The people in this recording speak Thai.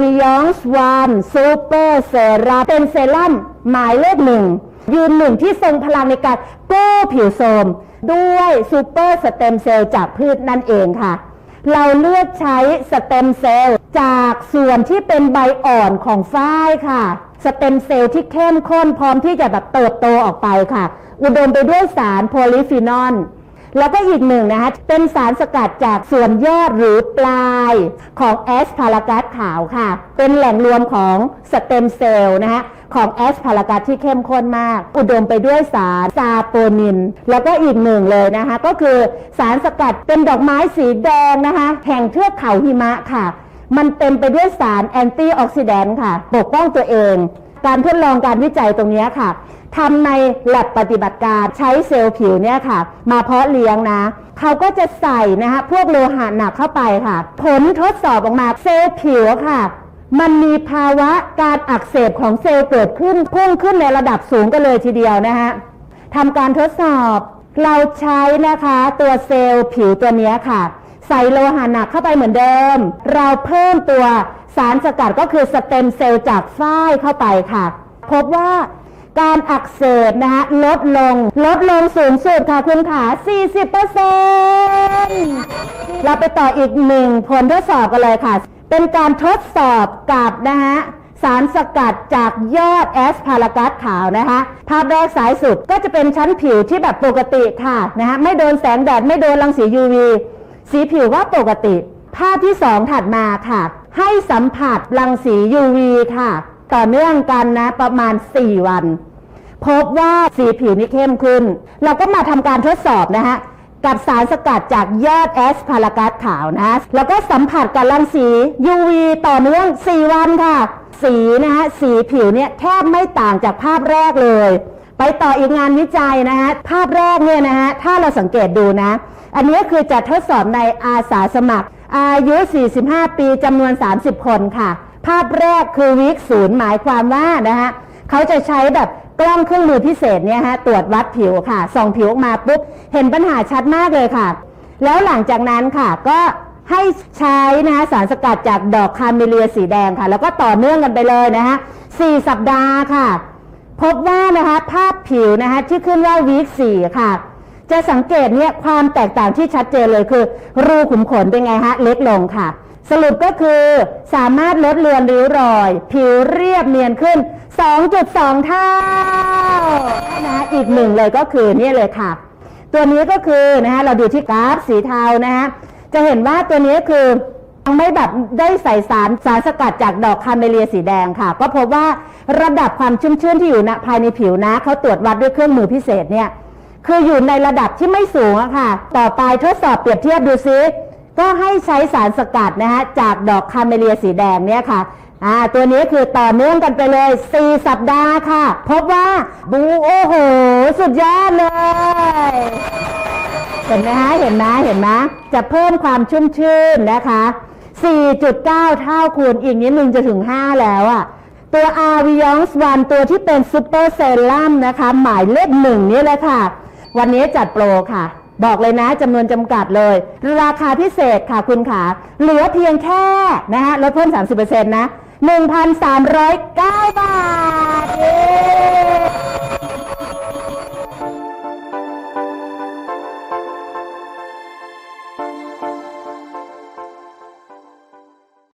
วิยองส์วันซูเปอร์เซรั่มเป็นเซรั่มหมายเลขหนึ่ง ยืนหนึ่งที่ทรงพลังในการกู้ผิวโทรมด้วยซูเปอร์สเต็มเซลล์จากพืชนั่นเองค่ะ เราเลือกใช้สเต็มเซลล์จากส่วนที่เป็นใบอ่อนของฝ้ายค่ะ สเต็มเซลล์ที่เข้มข้นพร้อมที่จะแบบเติบโตออกไปค่ะ อุดมไปด้วยสารโพลิฟีนอล แล้วก็อีกหนึ่งนะคะ เป็นสารสกัดจากส่วนยอดหรือปลายของแอสพารากัสขาวค่ะ เป็นแหล่งรวมของสเต็มเซลล์นะคะของแอสพารากัสที่เข้มข้นมาก อุดมไปด้วยสารซาโปนิน แล้วก็อีกหนึ่งเลยนะคะ ก็คือสารสกัดเป็นดอกไม้สีแดงนะคะ แห่งเทือกเขาหิมะค่ะ มันเต็มไปด้วยสารแอนตี้ออกซิแดนต์ค่ะ ปกป้องตัวเอง การทดลองการวิจัยตรงนี้ค่ะทำในแลบปฏิบัติการใช้เซลล์ผิวเนี่ยค่ะ มาเพาะเลี้ยงนะเขาก็จะใส่นะคะพวกโลหะหนักเข้าไปค่ะ ผลทดสอบออกมาเซลล์ผิวค่ะ มันมีภาวะการอักเสบของเซลล์เกิดขึ้นพุ่งขึ้นในระดับสูงกันเลยทีเดียวนะคะทำการทดสอบเราใช้นะคะตัวเซลล์ผิวตัวนี้ค่ะ ใส่โลหะหนักเข้าไปเหมือนเดิม เราเพิ่มตัวสารสกัดก็คือสเต็มเซลล์จากฝ้ายเข้าไปค่ะ พบว่าการอักเสบนะคะลดลง ลดลงสูงสุดค่ะคุณขา 40%เราไปต่ออีกหนึ่งผลทดสอบกันเลยค่ะ เป็นการทดสอบกับนะคะสารสกัดจากยอดแอสพารากัสขาวนะคะ ภาพแรกสายสุดก็จะเป็นชั้นผิวที่แบบปกติค่ะนะคะไม่โดนแสงแดด ไม่โดนรังสี UV สีผิวว่าปกติ ภาพที่สองถัดมาค่ะ ให้สัมผัสรังสี UV ค่ะ ต่อเนื่องกันนะประมาณ 4 วัน พบว่าสีผิวนี่เข้มขึ้น เราก็มาทำการทดสอบนะฮะกับสารสกัดจากยอดแอสพารากัสขาวนะ แล้วก็สัมผัสกับรังสี UV ต่อเนื่อง 4 วันค่ะ สีนะฮะ สีผิวเนี่ยแทบไม่ต่างจากภาพแรกเลย ไปต่ออีกงานวิจัยนะฮะภาพแรกเนี่ยนะฮะถ้าเราสังเกตดูนะ อันนี้คือจะทดสอบในอาสาสมัคร อายุ 45 ปีจำนวน 30 คนค่ะ ภาพแรกคือวิกศูนย์หมายความว่านะฮะเขาจะใช้แบบกล้องเครื่องมือพิเศษเนี่ยฮะตรวจวัดผิวค่ะส่องผิวออกมาปุ๊บเห็นปัญหาชัดมากเลยค่ะ แล้วหลังจากนั้นค่ะก็ให้ใช้นะฮะสารสกัดจากดอกคาเมเลียสีแดงค่ะ แล้วก็ต่อเนื่องกันไปเลยนะฮะสี่สัปดาห์ค่ะ พบว่านะคะภาพผิวนะคะที่ขึ้นว่าวีคสี่ค่ะ จะสังเกตเนี่ยความแตกต่างที่ชัดเจนเลยคือ รูขุมขนเป็นไงฮะเล็กลงค่ะ สรุปก็คือสามารถลดเลือนริ้วรอย ผิวเรียบเนียนขึ้น 2.2 เท่านะอีกหนึ่งเลยก็คือนี่เลยค่ะ ตัวนี้ก็คือนะฮะเราดูที่กราฟสีเทานะฮะจะเห็นว่าตัวนี้คือ ยังไม่แบบได้ใส่สารสารสกัดจากดอกคาเมเลียสีแดงค่ะ ก็พบว่าระดับความชุ่มชื่นที่อยู่ณภายในผิวนะเขาตรวจวัดด้วยเครื่องมือพิเศษเนี่ยคืออยู่ในระดับที่ไม่สูงอะค่ะ ต่อไปทดสอบเปรียบเทียบดูซิก็ให้ใช้สารสกัดนะฮะจากดอกคาเมเลียสีแดงเนี่ยค่ะอ่าตัวนี้คือต่อเนื่องกันไปเลย 4 สัปดาห์ค่ะ พบว่าบูโอ้โห สุดยอดเลย เห็นไหมฮะเห็นไหมเห็นไหมจะเพิ่มความชุ่มชื่นนะคะ 4.9 เท่าคูณอีกนิดนึงจะถึง 5 แล้วอะตัว avion s 1ตัวที่เป็นซูเปอร์เซรั่มนะคะ หมายเลขหนึ่งนี่เลยค่ะ วันนี้จัดโปรค่ะ บอกเลยนะจำนวนจำกัดเลย ราคาพิเศษค่ะคุณขาเหลือเพียงแค่นะฮะลดเพิ่ม 30%นะ 1,309 บาทเย้